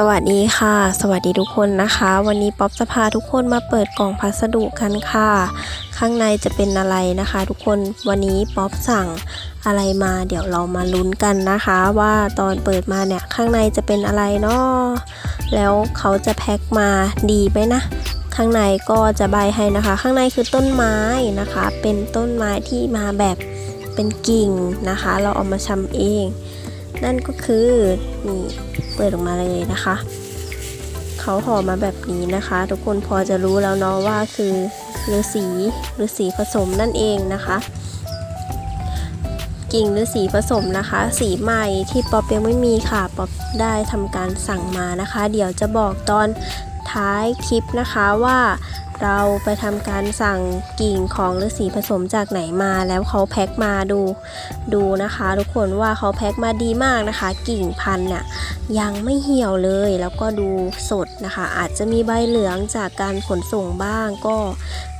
สวัสดีค่ะ สวัสดีทุกคนนะคะ วันนี้ป๊อปจะพาทุกคนมาเปิดกล่องพัสดุกันค่ะ ข้างในจะเป็นอะไรนะคะ ทุกคนวันนี้ป๊อปสั่งอะไรมา เดี๋ยวเรามาลุ้นกันนะคะ ว่าตอนเปิดมาเนี่ยข้างในจะเป็นอะไรเนาะแล้วเขาจะแพ็คมาดีไหมนะ ข้างในก็จะใบให้นะคะ ข้างในคือต้นไม้นะคะ เป็นต้นไม้ที่มาแบบเป็นกิ่งนะคะ เราเอามาชำเอง นั่นก็คือนี่เปิดออกมาเลยนะคะ เขาห่อมาแบบนี้นะคะ ทุกคนพอจะรู้แล้วเนาะว่าคือฤาษีฤาษีผสมนั่นเองนะคะกิ่งฤาษีผสมนะคะ สีใหม่ที่ป๊อปยังไม่มีค่ะป๊อปได้ทำการสั่งมานะคะ เดี๋ยวจะบอกตอนท้ายคลิปนะคะว่า เราไปทำการสั่งกิ่งของฤาษีผสมจากไหนมาแล้วเขาแพ็คมาดูดูนะคะ ทุกคนว่าเขาแพ็คมาดีมากนะคะ กิ่งพันธุ์เนี่ยยังไม่เหี่ยวเลยแล้วก็ดูสดนะคะ อาจจะมีใบเหลืองจากการขนส่งบ้างก็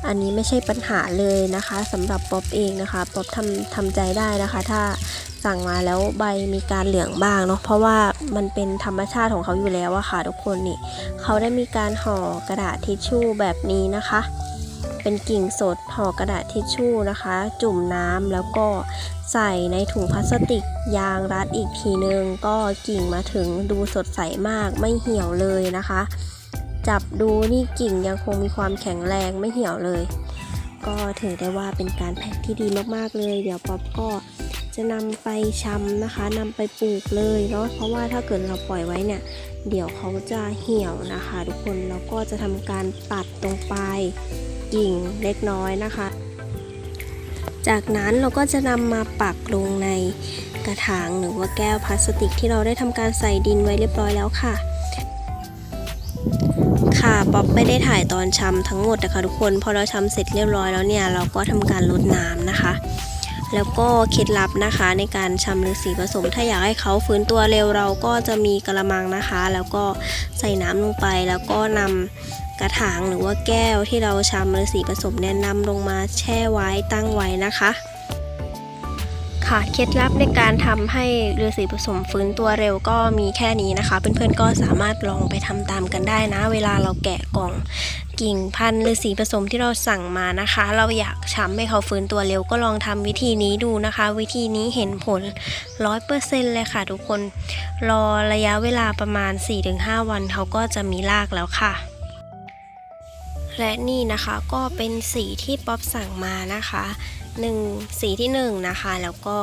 อันนี้ไม่ใช่ปัญหาเลยนะคะสำหรับป๊อปเองนะคะป๊อปทำทำใจได้นะคะ ถ้า สั่งมาแล้วใบมีการเหลืองบ้างเนาะเพราะว่ามันเป็นธรรมชาติของเขาอยู่แล้วอะค่ะทุกคนนี่เขาได้มีการห่อกระดาษทิชชู่แบบนี้นะคะ เป็นกิ่งสดห่อกระดาษทิชชู่นะคะ จุ่มน้ำแล้วก็ใส่ในถุงพลาสติกยางรัดอีกทีนึง ก็กิ่งมาถึงดูสดใสมากไม่เหี่ยวเลยนะคะ จับดูนี่กิ่งยังคงมีความแข็งแรงไม่เหี่ยวเลย ก็ถือได้ว่าเป็นการแพ็คที่ดีมากๆเลย เดี๋ยวป๊อปก็ จะนำไปชำนะคะนำไปปลูกเลยเนาะเพราะว่าถ้าเกิดเราปล่อยไว้เนี่ย เดี๋ยวเขาจะเหี่ยวนะคะ ทุกคนแล้วก็จะทำการตัดตรงปลายกิ่งเล็กน้อยนะคะ จากนั้นเราก็จะนำมาปักลงในกระถางหรือว่าแก้วพลาสติกที่เราได้ทำการใส่ดินไว้เรียบร้อยแล้วค่ะค่ะป๊อปไม่ได้ถ่ายตอนชำทั้งหมดนะคะทุกคน พอเราชำเสร็จเรียบร้อยแล้วเนี่ย เราก็ทำการลดน้ำนะคะ แล้วก็เคล็ดลับนะคะในการชำฤาษีผสม ถ้าอยากให้เขาฟื้นตัวเร็วเราก็จะมีกระมังนะคะ แล้วก็ใส่น้ำลงไปแล้วก็นำกระถางหรือว่าแก้วที่เราชำฤาษีผสมแนะนำลงมาแช่ไว้ตั้งไว้นะคะค่ะเคล็ดลับในการทำให้ฤาษีผสมฟื้นตัวเร็วก็มีแค่นี้นะคะ เพื่อนๆก็สามารถลองไปทำตามกันได้นะ เวลาเราแกะกล่อง กิ่งพันธุ์ฤาษีผสมที่เราสั่งมานะคะ เราอยากช้ำให้เขาฟื้นตัวเร็วก็ลองทำวิธีนี้ดูนะคะ วิธีนี้เห็นผล 100%เลยค่ะทุกคน รอระยะเวลาประมาณ 4-5 วันเขาก็จะมีรากแล้วค่ะและนี่นะคะก็เป็นสีที่ป๊อปสั่งมานะคะหนึ่งสีที่หนึ่งนะคะแล้วก็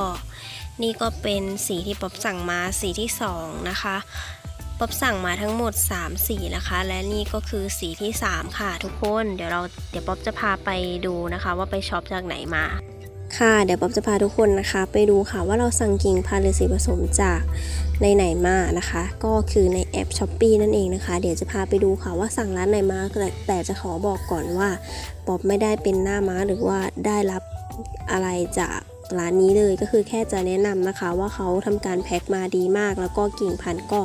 นี่ก็เป็นสีที่ป๊อปสั่งมาสีที่สองนะคะ ป๊อปสั่งมาทั้งหมด 3 สีนะคะ และนี่ก็คือสีที่ 3 ค่ะทุกคน เดี๋ยวเราเดี๋ยวป๊อปจะพาไปดูนะคะ ว่าไปช็อปจากไหนมาค่ะเดี๋ยวป๊อปจะพาทุกคนนะคะ ไปดูค่ะว่าเราสั่งกิ่งพันธุ์หรือสีผสมจากในไหนมานะคะ ก็คือในแอป s h อ p e e นั่นเองนะคะ เดี๋ยวจะพาไปดูค่ะว่าสั่งร้านไหนมาแต่แต่จะขอบอกก่อนว่าป๊อปไม่ได้เป็นหน้าม้าหรือว่าได้รับอะไรจาก ร้านนี้เลยก็คือแค่จะแนะนำนะคะว่าเขาทำการแพ็คมาดีมาก แล้วก็กิ่งพันธุ์ก็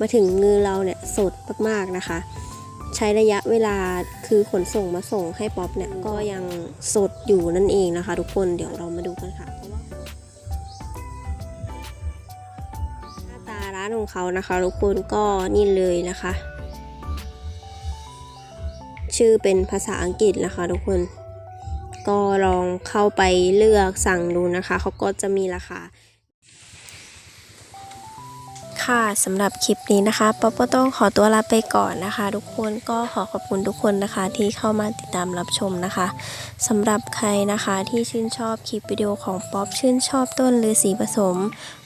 มาถึงมือเราเนี่ยสดมากๆนะคะ ใช้ระยะเวลาคือขนส่งมาส่งให้ป๊อปเนี่ยก็ยังสดอยู่นั่นเองนะคะ ทุกคนเดี๋ยวเรามาดูกันค่ะหน้าตาร้านของเขานะคะทุกคนก็นี่เลยนะคะ ชื่อเป็นภาษาอังกฤษนะคะ ทุกคน ก็ลองเข้าไปเลือกสั่งดูนะคะเขาก็จะมีราคา ค่ะสำหรับคลิปนี้นะคะป๊อปก็ต้องขอตัวลาไปก่อนนะคะ ทุกคนก็ขอขอบคุณทุกคนนะคะที่เข้ามาติดตามรับชมนะคะสำหรับใครนะคะที่ชื่นชอบคลิปวิดีโอของป๊อปชื่นชอบต้นหรือสีผสม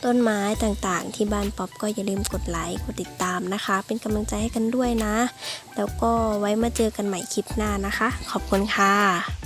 ต้นไม้ต่างๆ ที่บ้านป๊อปก็อย่าลืมกดไลค์กดติดตามนะคะ เป็นกำลังใจให้กันด้วยนะ แล้วก็ไว้มาเจอกันใหม่คลิปหน้านะคะ ขอบคุณค่ะ